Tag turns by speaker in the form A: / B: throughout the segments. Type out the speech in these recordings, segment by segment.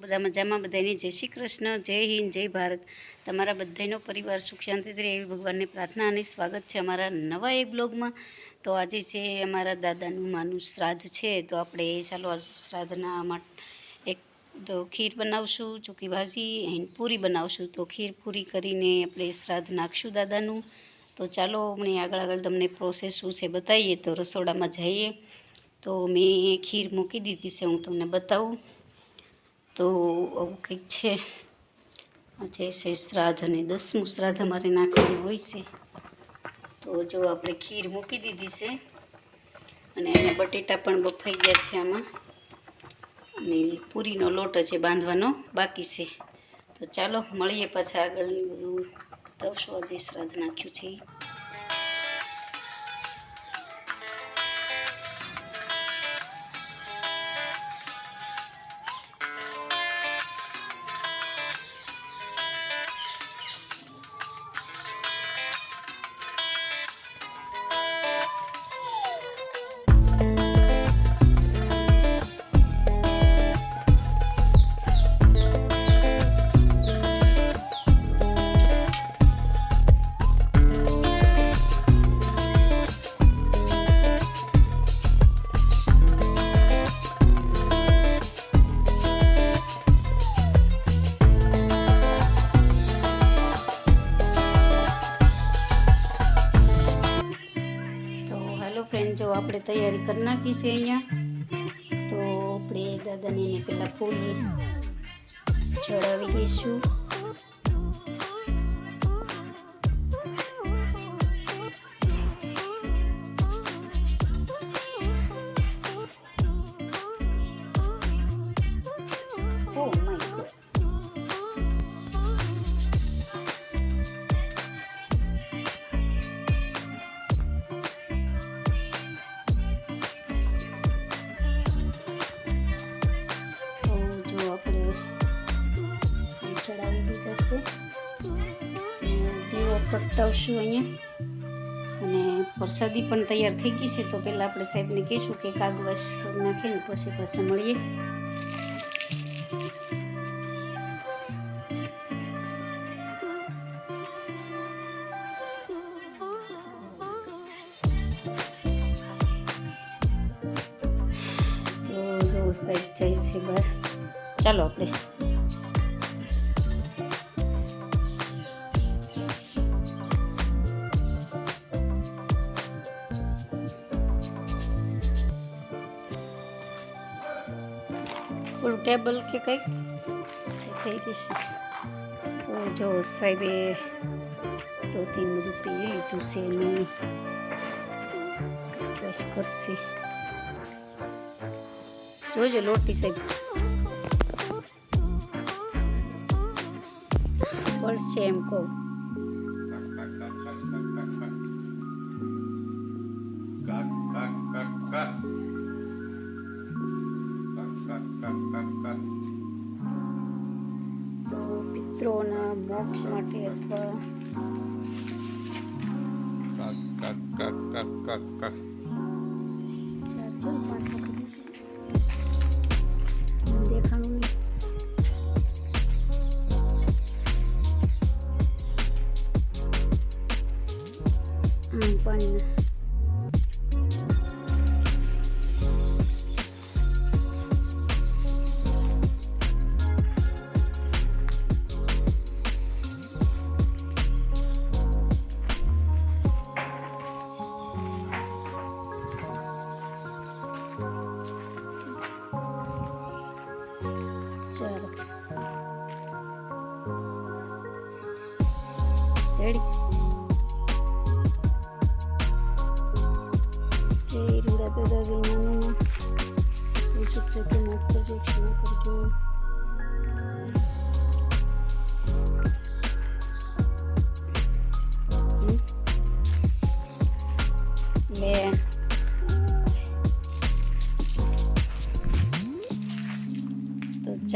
A: બધા મજામાં બધાને જય શ્રી કૃષ્ણ, જય હિન્દ, જય ભારત. તમારા બધાનો પરિવાર સુખ શાંતિથી રહે એવી ભગવાનને પ્રાર્થના અને સ્વાગત છે અમારા નવા એક બ્લોગમાં. તો આજે છે અમારા દાદાનું માનું શ્રાદ્ધ છે, તો આપણે ચાલો આજે શ્રાદ્ધના એક તો ખીર બનાવશું ચૂકી ભાજી એન્ડ પૂરી બનાવશું. તો ખીર પૂરી કરીને આપણે શ્રાદ્ધ નાખશું દાદાનું. તો ચાલો હમણાં આગળ આગળ તમને પ્રોસેસ શું છે બતાવીએ. તો રસોડામાં જઈએ. તો મેં ખીર મૂકી દીધી છે, હું તમને બતાવું. તો આવું કંઈક છે. આજે છે શ્રાદ્ધ અને દસમું શ્રાદ્ધ અમારે નાખવાનું હોય છે. તો જો આપણે ખીર મૂકી દીધી છે અને એને બટેટા પણ બફાઈ ગયા છે આમાં. અને પૂરીનો લોટ છે બાંધવાનો બાકી છે. તો ચાલો મળીએ પાછા આગળની બધું. દસ વાગે શ્રાદ્ધ નાખ્યું છે ફ્રેન્ડ જો આપણે તૈયારી કરી નાખી છે અહીંયા, તો આપણે દાદાને પેલા ફૂલ ચડાવી દઈશું. દીવો પ્રગટાવશું અહીંયા. અને પ્રસાદી પણ તૈયાર થઈ ગઈ છે, તો પહેલાં આપણે સાહેબને કહીશું કે કાગવાસ કરી નાખીને પછી પાછા મળીએ. તો જો સાહેબ જાય છે બહાર. ચાલો આપણે ઓલું ટેબલ કે કંઈક? થઈ રહેશે તો જો સાહેબે ધોતી બધું પી લીધું છે અને બસ કરશે. જોજો લોટી સાહેબ. પડશે એમ કહું. તો પિત્રોના મોક્ષ માટે અથવા. ચાર ચાર પાંચ ચાલો રેડી જય રૂડા દાદા જય નાનું પૂછું છે કે માફ કરજો ક્ષમા કરજો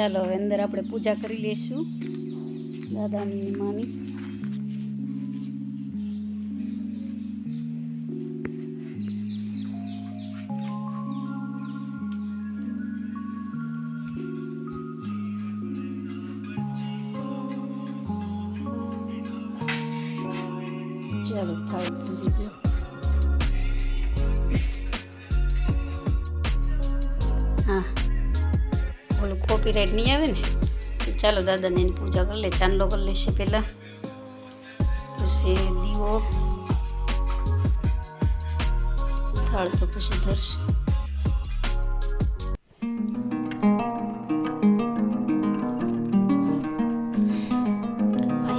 A: ચાલો હવે અંદર આપણે પૂજા કરી લઈશું દાદાની માની ચાલો થાળી ઓલું નહીં આવે ને, તો ચાલો દાદાને એની પૂજા કરી લે, ચાંદલો કરી લેશે પહેલાં. પછી દીવો. થાળ તો પછી ધરશે.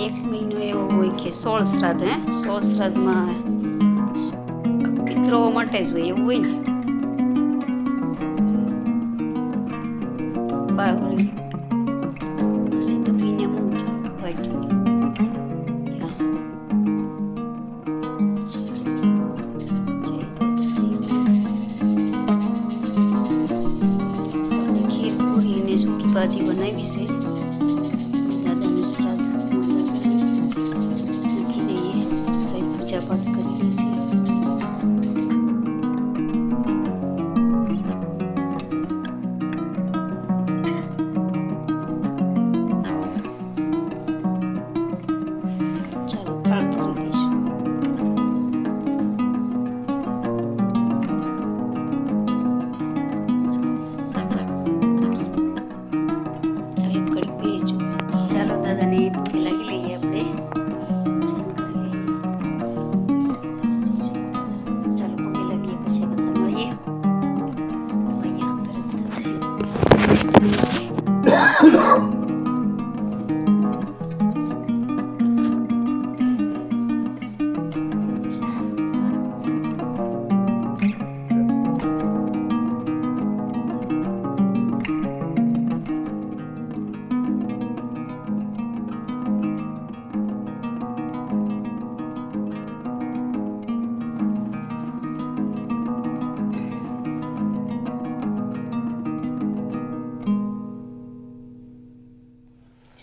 A: એક મહિનો એવો હોય કે સોળ શ્રાદ્ધ, હે? સોળ શ્રાદ્ધમાં પિત્રો માટે જ હોય, એવું હોય ને? Baru.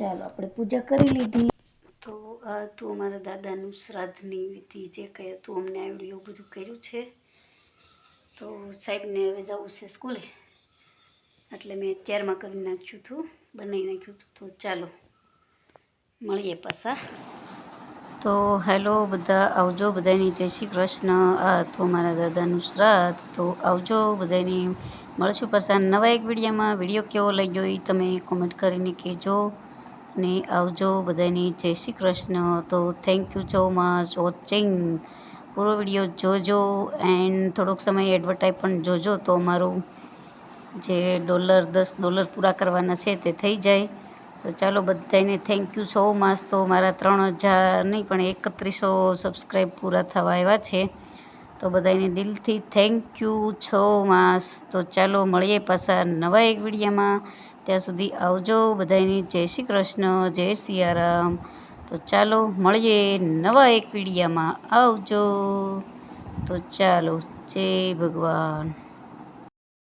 A: ચાલો આપણે પૂજા કરી લીધી. તો આ હતું અમારા દાદાનું શ્રાદ્ધની વિધિ જે કંઈ હતું, અમને આવડ્યું બધું કર્યું છે. તો સાહેબને હવે જવું છે સ્કૂલે. એટલે મેં અત્યારમાં કરી નાખ્યું હતું, બનાવી નાખ્યું હતું. તો ચાલો, મળીએ પાછા. તો હેલો બધા, આવજો બધાની. જય શ્રી કૃષ્ણ. આ હતું મારા દાદાનું શ્રાદ્ધ. તો આવજો બધાની. મળશું પાછા નવા એક વિડીયોમાં. વીડિયો કેવો લાગ્યો એ તમે કોમેન્ટ કરીને કહેજો. અને આવજો બધાની. જય શ્રી કૃષ્ણ. તો thank you so much watching પૂરો વીડિયો જોજો એન્ડ થોડોક સમય એડવર્ટાઈઝ પણ જોજો તો અમારું જે ડોલર દસ ડોલર પૂરા કરવાના છે તે થઈ જાય. તો ચાલો બધાને થેન્ક યુ સો મચ તો મારા ત્રણ હજાર નહીં, પણ એકત્રીસો સબસ્ક્રાઈબ પૂરા થવા આવ્યા છે. તો બધાને દિલથી થેન્ક યુ છો માસ તો ચાલો મળીએ પાછા નવા એક વિડીયોમાં. ત્યાં સુધી આવજો બધાની જય શ્રી કૃષ્ણ, જય સિયારામ. તો ચાલો મળીએ નવા એક વિડીયામાં. આવજો. તો ચાલો, જય ભગવાન.